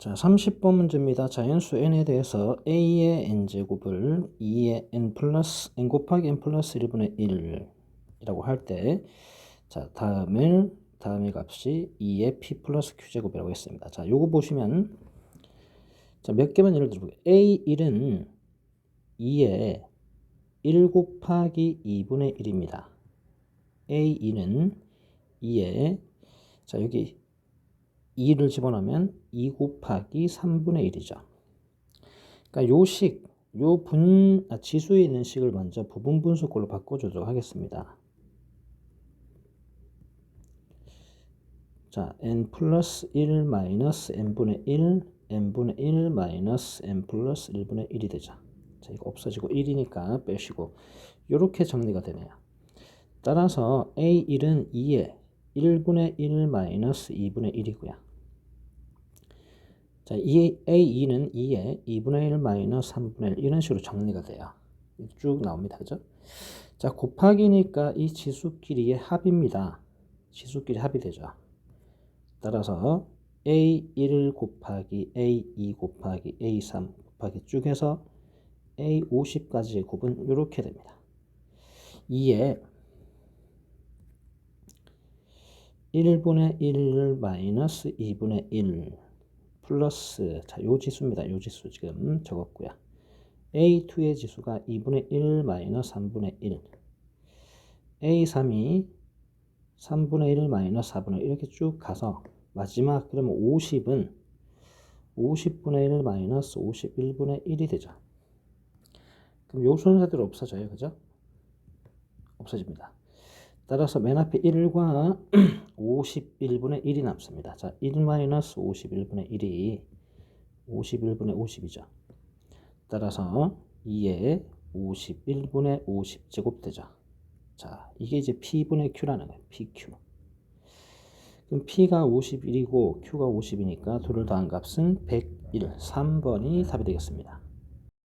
자, 30번 문제입니다. 자연수 n에 대해서 a의 n제곱을 2의 n 플러스 n 곱하기 n 플러스 1분의 1이라고 할 때, 자, 다음을 다음의 값이 2의 p 플러스 q제곱이라고 했습니다. 자, 요거 보시면 자, 몇 개만 예를 들어 볼게요. a1은 2의 1 곱하기 2분의 1입니다. a2는 2의 자, 여기 2를 집어넣으면 2 곱하기 3분의 1이죠. 그러니까 요 식, 요 분, 아, 지수에 있는 식을 먼저 부분 분수꼴로 바꿔주도록 하겠습니다. 자, n 플러스 1 마이너스 n분의 1, n분의 1 마이너스 n 플러스 1분의 1이 되죠. 자, 이거 없어지고 1이니까 빼시고 요렇게 정리가 되네요. 따라서 a1은 2에 1분의 1 마이너스 2분의 1이고요. 자, A2는 2에 2분의 1 마이너스 3분의 1 이런 식으로 정리가 돼요. 쭉 나옵니다. 그죠? 자, 곱하기니까 이 지수끼리의 합입니다. 지수끼리 합이 되죠. 따라서 A1 곱하기 A2 곱하기 A3 곱하기 쭉 해서 A50까지의 곱은 이렇게 됩니다. 2에 1분의 1 마이너스 2분의 1 플러스 자, 요 지수입니다. 요 지수 지금 적었고요. A2의 지수가 2분의 1 마이너스 3분의 1 A3이 3분의 1 마이너스 4분의 1 이렇게 쭉 가서 마지막 그러면 50은 50분의 1 마이너스 51분의 1이 되죠. 그럼 요 순서대로 없어져요. 그죠? 없어집니다. 따라서 맨 앞에 1과 51분의 1이 남습니다. 자, 1 마이너스 51분의 1이 51분의 50이죠. 따라서 2에 51분의 50 제곱되죠. 자, 이게 이제 P분의 Q라는 거예요. PQ. 그럼 P가 51이고 Q가 50이니까 둘을 더한 값은 101. 3번이 답이 되겠습니다.